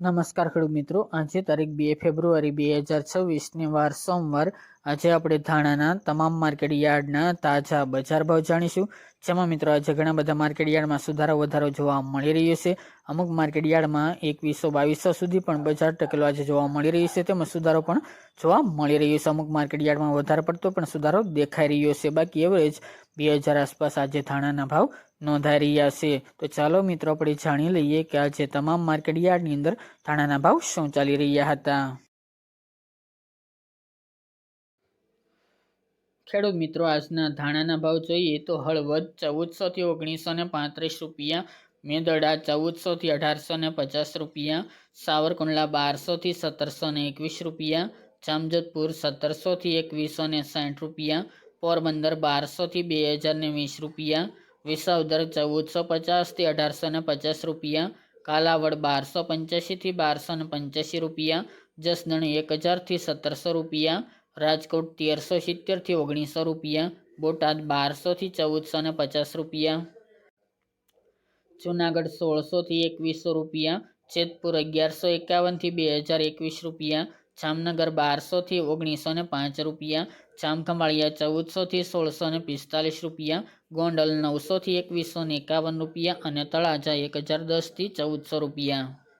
નમસ્કાર ખેડૂત મિત્રો, આજે તારીખ બે ફેબ્રુઆરી બે હજાર છવ્વીસની વાર સોમવાર. આજે આપણે ધાણાના તમામ માર્કેટ યાર્ડના તાજા બજાર ભાવ જાણીશું. જેમાં મિત્રો આજે ઘણા બધા માર્કેટ યાર્ડમાં સુધારો વધારો જોવા મળી રહ્યો છે. અમુક માર્કેટ યાર્ડમાં એકવીસો બાવીસો સુધી પણ બજાર ટકેલો આજે જોવા મળી રહ્યો છે. તેમાં સુધારો પણ જોવા મળી રહ્યો છે. અમુક માર્કેટ યાર્ડમાં વધારે પડતો પણ સુધારો દેખાઈ રહ્યો છે. બાકી એવરેજ બે હજાર આસપાસ આજે ધાણાના ભાવ નોંધાઈ રહ્યા છે. તો ચાલો મિત્રો, આપણે જાણી લઈએ કે આજે તમામ માર્કેટ યાર્ડની અંદર ધાણાના ભાવ શું ચાલી રહ્યા હતા. ખેડૂત મિત્રો, આજના ધાણાના ભાવ જોઈએ તો હળવદ ચૌદસો થી ઓગણીસો ને પાંત્રીસ રૂપિયા મેંદડા ચૌદસો થી અઢારસો ને પચાસ રૂપિયા, સાવરકુંડલા બારસો થી સત્તરસો ને એકવીસ રૂપિયા, જામજોધપુર સત્તરસો થી એકવીસો ને સાઠ રૂપિયા પોરબંદર બારસોથી બે હજાર ને વીસ રૂપિયા, વિસાવદર ચૌદસો પચાસથી અઢારસો ને પચાસ રૂપિયા, કાલાવડ બારસો પંચ્યાસીથી બારસો ને પંચ્યાસી રૂપિયા, જસદણ એક હજારથી સત્તરસો રૂપિયા, રાજકોટ તેરસો સિત્તેરથી ઓગણીસો રૂપિયા, બોટાદ બારસોથી ચૌદસો ને પચાસ રૂપિયા. જુનાગઢ સોળસોથી એકવીસો રૂપિયા, જેતપુર અગિયારસો એકાવનથી બે હજાર એકવીસ રૂપિયા જામનગર બારસોથી ઓગણીસો ને પાંચ રૂપિયા, જામખંભાળિયા ચૌદસોથી સોળસો ને પિસ્તાલીસ રૂપિયા, ગોંડલ નવસોથી એકવીસો ને એકાવન રૂપિયા અને તળાજા એક હજાર દસથી ચૌદસો રૂપિયા.